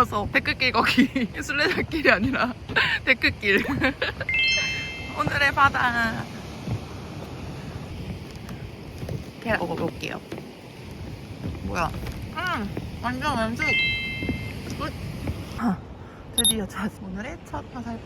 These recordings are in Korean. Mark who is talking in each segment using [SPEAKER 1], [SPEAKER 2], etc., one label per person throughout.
[SPEAKER 1] 나와서 데크길 거기 술래잡길이 아니라 데크길. 오늘의 바다 계란 먹어볼게요. 뭐야? 음 완전 완숙 드디어 찾 오늘의 첫 화살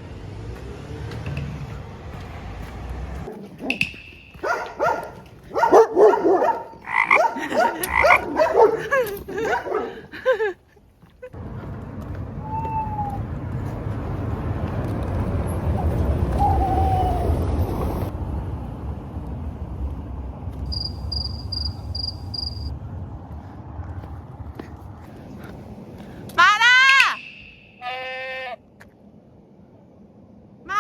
[SPEAKER 1] 마라! 말!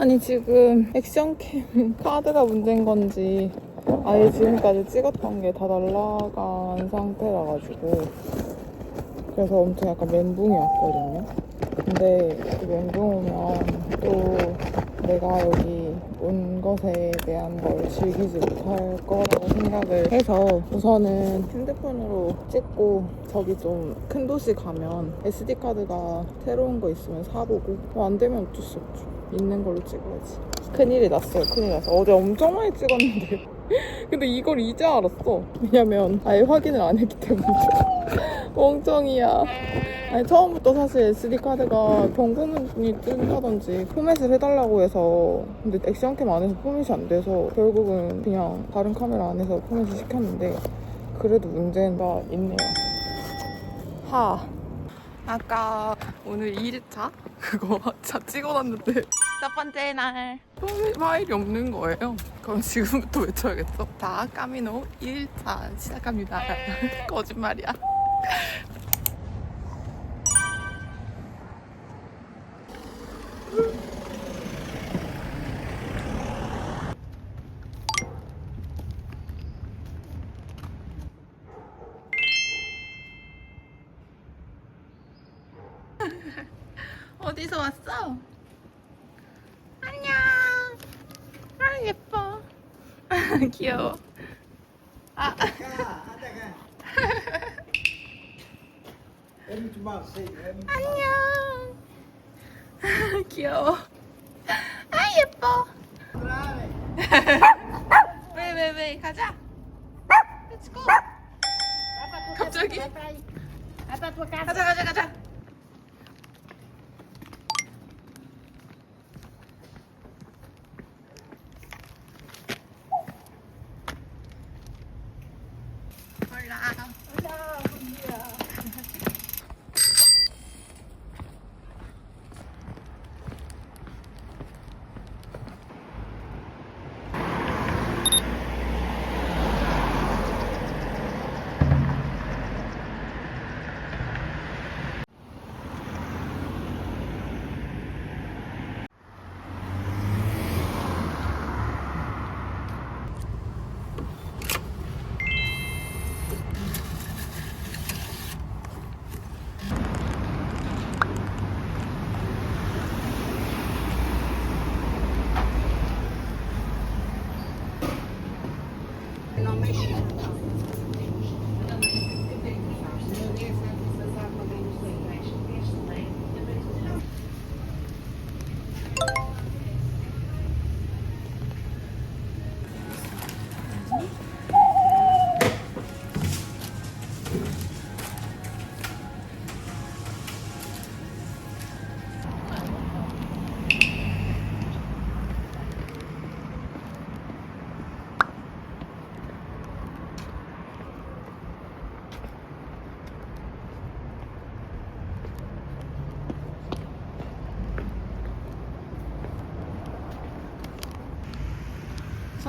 [SPEAKER 1] 아니 지금 액션캠 카드가 문제인 건지 아예 지금까지 찍었던 게 다 날라간 상태라 가지고 그래서 엄청 약간 멘붕이 왔거든요. 근데 그 멘붕 오면 또 내가 여기 온 것에 대한 걸 즐기지 못할 거라고 생각을 해서 우선은 핸드폰으로 찍고 저기 좀 큰 도시 가면 SD카드가 새로운 거 있으면 사보고 뭐 안 되면 어쩔 수 없죠. 있는 걸로 찍어야지. 큰일이 났어요. 큰일 났어. 어제 엄청 많이 찍었는데. 근데 이걸 이제 알았어. 왜냐면 아예 확인을 안 했기 때문이죠. 멍청이야. 아니 처음부터 사실 SD카드가 경고문이 뜬다든지 포맷을 해달라고 해서 근데 액션캠 안에서 포맷이 안 돼서 결국은 그냥 다른 카메라 안에서 포맷을 시켰는데 그래도 문제가 있네요. 하. 아까 오늘 2일차 그거 차 찍어놨는데 첫 번째 날 파일이 없는 거예요. 그럼 지금부터 외쳐야겠어. 자, 까미노 1차 시작합니다. 거짓말이야. 어디서 왔어? 안녕. 아 예뻐. 귀여워. 아 안녕. 귀여워. 아 예뻐. 왜왜 왜 가자. Let's go. 갑자기. 가자 가자 가자.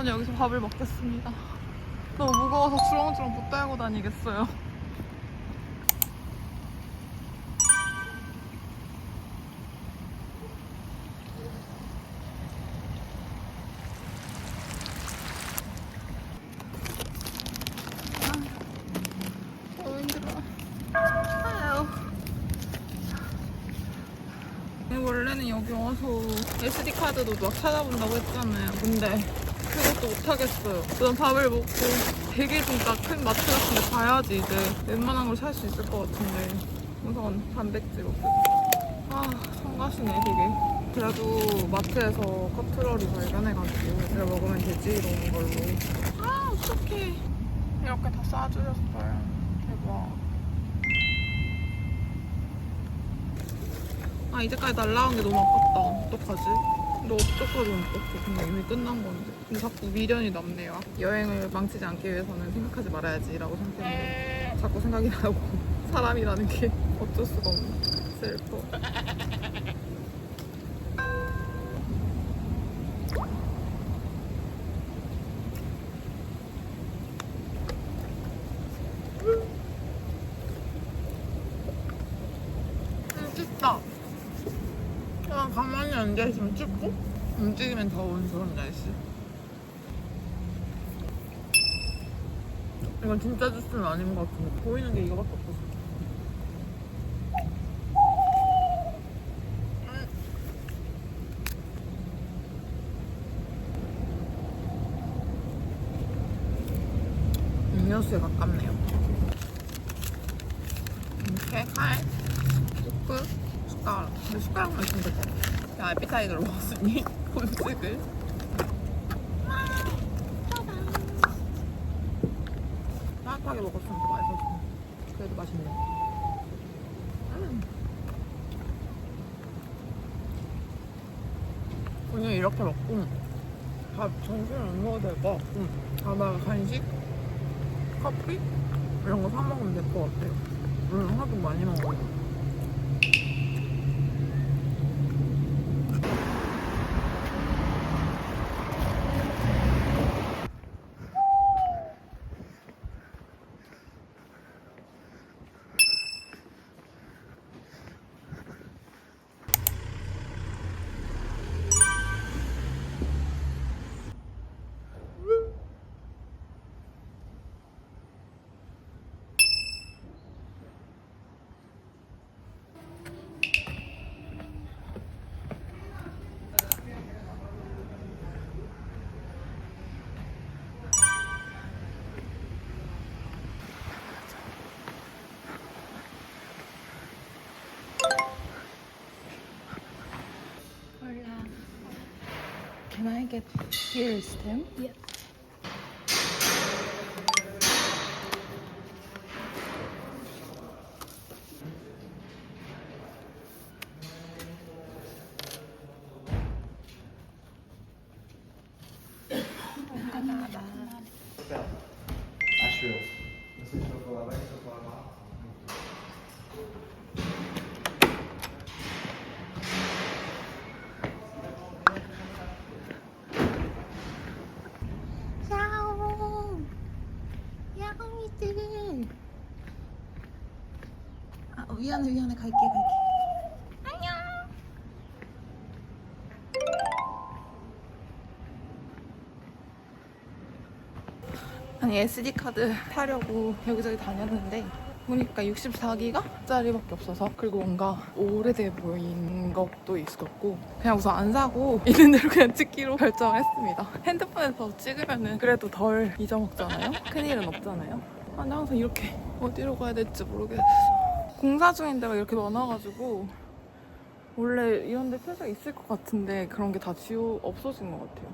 [SPEAKER 2] 전 여기서 밥을 먹겠습니다. 너무 무거워서 주렁주렁 못 달고 다니겠어요. 아. 원래는 여기 와서 SD 카드도 막 찾아본다고 했잖아요. 근데 그것도 못 하겠어요. 우선 밥을 먹고 되게 진짜 큰 마트 같은 데 가야지 이제 웬만한 걸 살 수 있을 것 같은데. 우선 단백질 먹고. 아 성가시네 되게. 그래도 마트에서 커트러리 발견해가지고 제가 먹으면 되지 이러는 걸로. 아 어떡해. 이렇게 다 싸주셨어요. 대박. 아 이제까지 날라온 게 너무 아깝다. 어떡하지? 너 어떡하면 어떡해 근데 이미 끝난 건데. 근데 자꾸 미련이 남네요. 여행을 망치지 않기 위해서는 생각하지 말아야지 라고 생각했는데 자꾸 생각이 나고 사람이라는 게 어쩔 수가 없네. 슬퍼. 음, 춥다. 그냥 가만히 앉아있으면 춥고 움직이면 더운 그런 날씨. 이건 진짜 주스는 아닌 것 같은데 보이는 게 이거밖에 없어서. 음. 음료수에 가깝네요. 이렇게 칼, 포크, 숟가락. 근데 숟가락만 있으면 될것 같아 그냥 에피타이저로 먹었으니 음식을 따뜻하게 먹었으면 더 맛있었어. 그래도 맛있네. 음. 그냥 이렇게 먹고 밥 점심을 안 먹어도 될 것 같고 가다가 간식, 커피 이런 거 사 먹으면 될 것 같아요. 오늘 하도 많이 먹어요
[SPEAKER 1] Can I get here is Tim? Yep. 미안해, 미안해. 갈게, 갈게. 안녕! 아니, SD카드 사려고 여기저기 다녔는데, 보니까 64기가 짜리밖에 없어서 그리고 뭔가 오래돼 보이는 것도 있었고 그냥 우선 안 사고 있는 대로 그냥 찍기로 결정했습니다 핸드폰에서 찍으면은 그래도 덜 잊어먹잖아요 큰일은 없잖아요 아니 항상 이렇게 어디로 가야 될지 모르겠어 공사 중인 데가 이렇게 많아가지고 원래 이런 데 표시가 있을 것 같은데 그런 게 다 지워 없어진 것 같아요.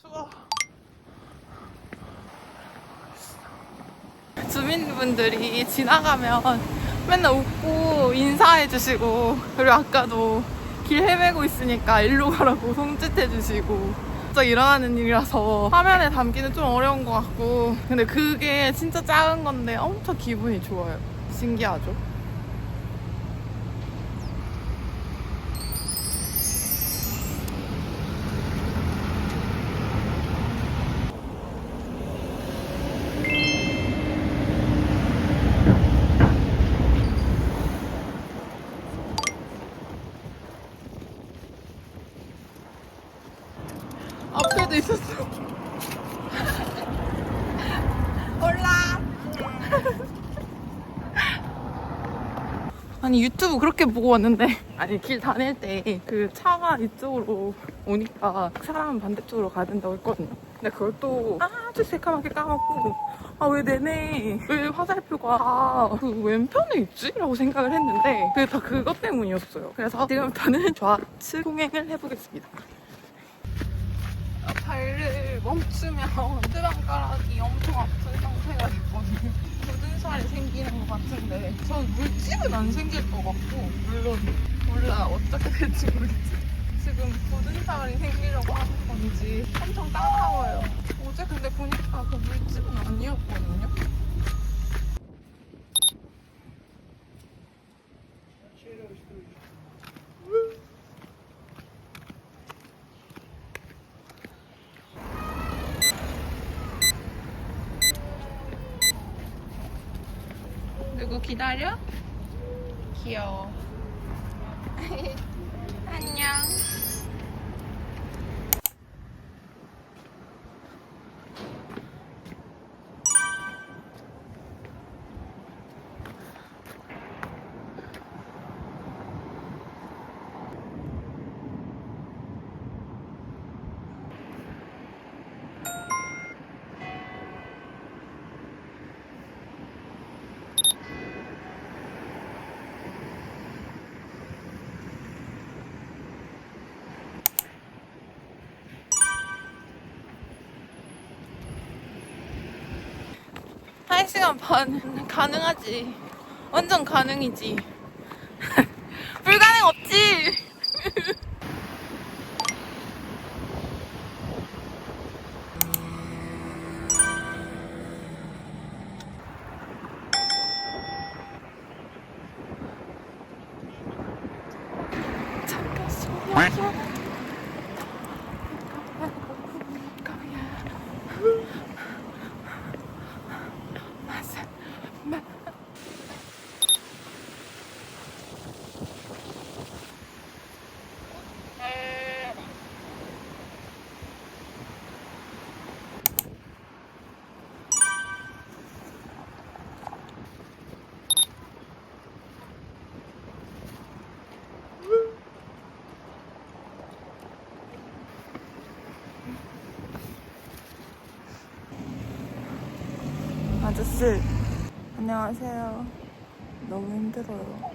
[SPEAKER 1] 추워 주민분들이 지나가면 맨날 웃고 인사해주시고 그리고 아까도 길 헤매고 있으니까 일로 가라고 손짓해주시고 진짜 일어나는 일이라서 화면에 담기는 좀 어려운 것 같고. 근데 그게 진짜 작은 건데 엄청 기분이 좋아요. 신기하죠 아니 유튜브 그렇게 보고 왔는데 아니 길 다닐 때 그 차가 이쪽으로 오니까 사람 반대쪽으로 가야 된다고 했거든요. 근데 그걸 또 아주 새까맣게 까먹고 아 왜 내내 왜 화살표가 그 왼편에 있지? 라고 생각을 했는데 그게 다 그것 때문이었어요. 그래서 지금부터는 좌측 통행을 해보겠습니다. 아, 발을 멈추면 뜨방가락이 엄청 아픈 상태가 있거든요. 살이 생기는 것 같은데 전 물집은 안 생길 것 같고 물론 몰라 어떻게 될지 모르겠지. 지금 굳은 살이 생기려고 하는 건지 엄청 따가워요. 어제 근데 보니까 그 물집은 아니었거든요. 기다려? 귀여워. 1시간 반 가능하지. 완전 가능이지. 불가능 없 아저씨, 안녕하세요. 너무 힘들어요.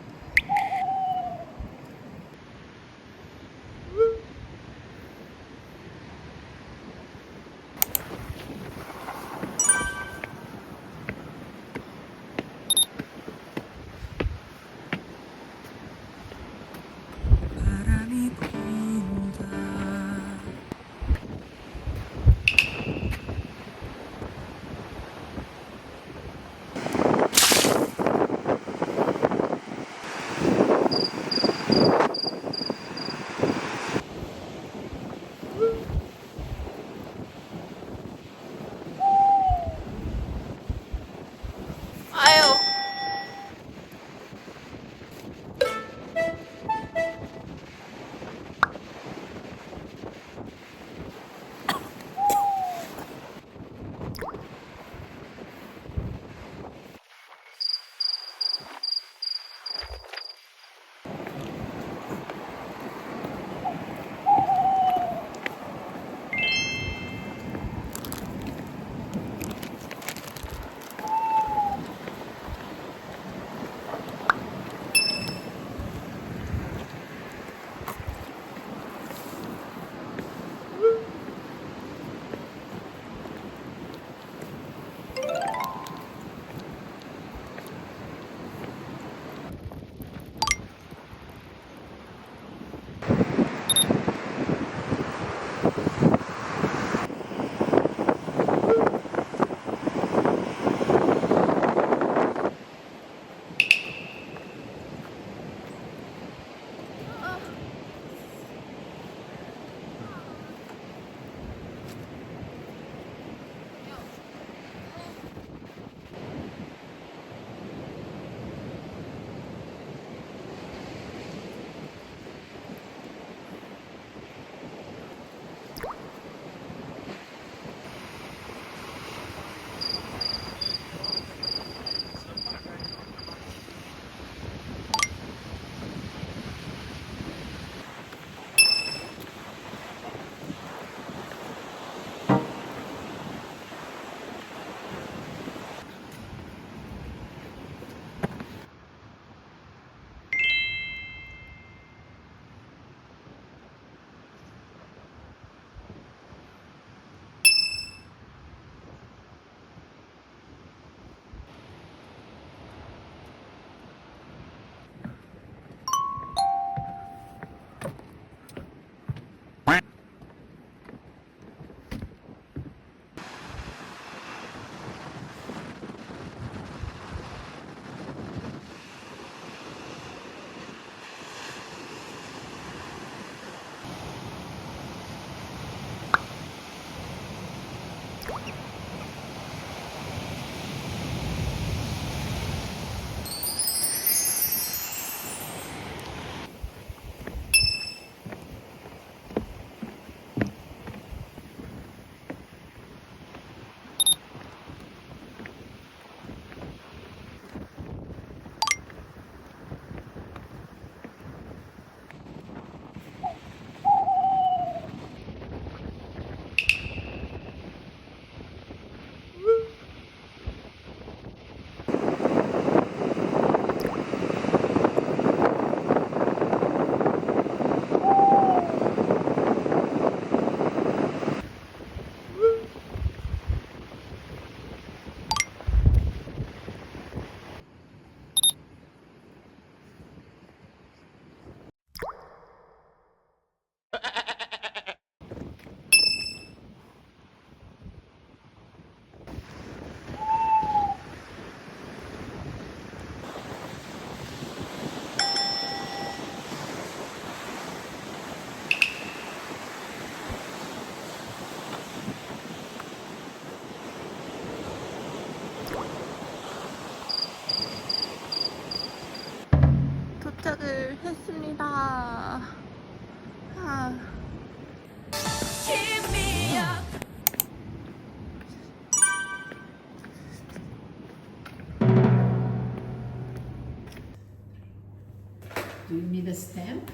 [SPEAKER 3] Do you need a stamp?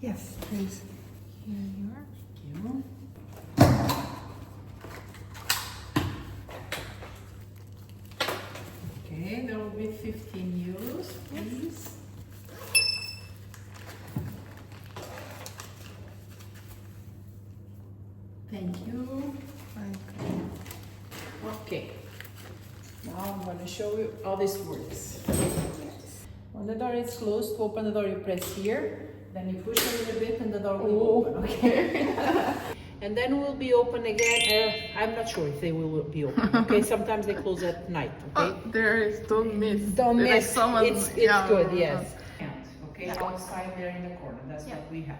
[SPEAKER 1] Yes, please.
[SPEAKER 3] Here you are. Thank you. Okay, there will be 15 euros, please. Thank you. Okay. Now I'm going to show you how this works. When the door is closed, to open the door, you press here. Then you push a little bit and the door will open, okay? and then we'll be open again. Uh, I'm not sure if they will be open, okay? Sometimes they close at night, okay?
[SPEAKER 1] there is don't miss.
[SPEAKER 3] Don't
[SPEAKER 1] There is
[SPEAKER 3] miss.
[SPEAKER 1] someone-
[SPEAKER 3] it's it's
[SPEAKER 1] yeah.
[SPEAKER 3] good, yes. Okay, outside there in the corner. That's what we have.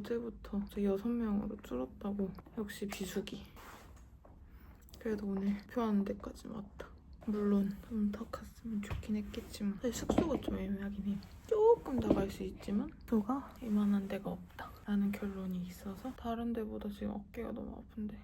[SPEAKER 1] 어제부터 저 여섯 명으로 줄었다고. 역시 비수기. 그래도 오늘 표하는 데까지 왔다. 물론 좀 더 갔으면 좋긴 했겠지만. 사실 숙소가 좀 애매하긴 해. 조금 나갈 수 있지만 숙소가 이만한 데가 없다. 라는 결론이 있어서 다른 데보다 지금 어깨가 너무 아픈데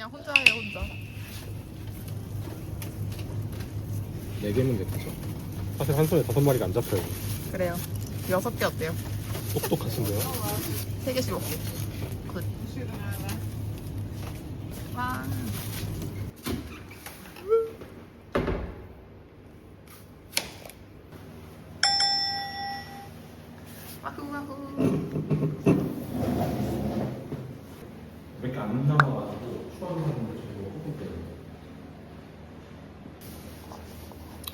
[SPEAKER 1] 그냥 혼자 해요 혼자
[SPEAKER 4] 네 개면 됐죠. 사실 한 손에 다섯 마리가 안 잡혀요.
[SPEAKER 1] 그래요 여섯 개 어때요?
[SPEAKER 4] 똑똑하신데요?
[SPEAKER 1] 세 개씩 먹게 굿 와. 와후 와후
[SPEAKER 4] 몇 개 안 남아가지고 추가로 하는 거 저희가 호구 때문에.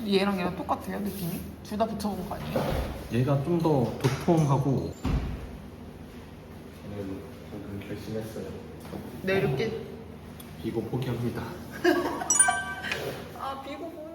[SPEAKER 1] 얘랑 얘랑 똑같아요 느낌이? 둘 다 붙여본 거 아니에요?
[SPEAKER 4] 얘가 좀 더 도톰하고 저는 방금 결심했어요.
[SPEAKER 1] 내일게
[SPEAKER 4] 비고 포기합니다.
[SPEAKER 1] 아 비고 보내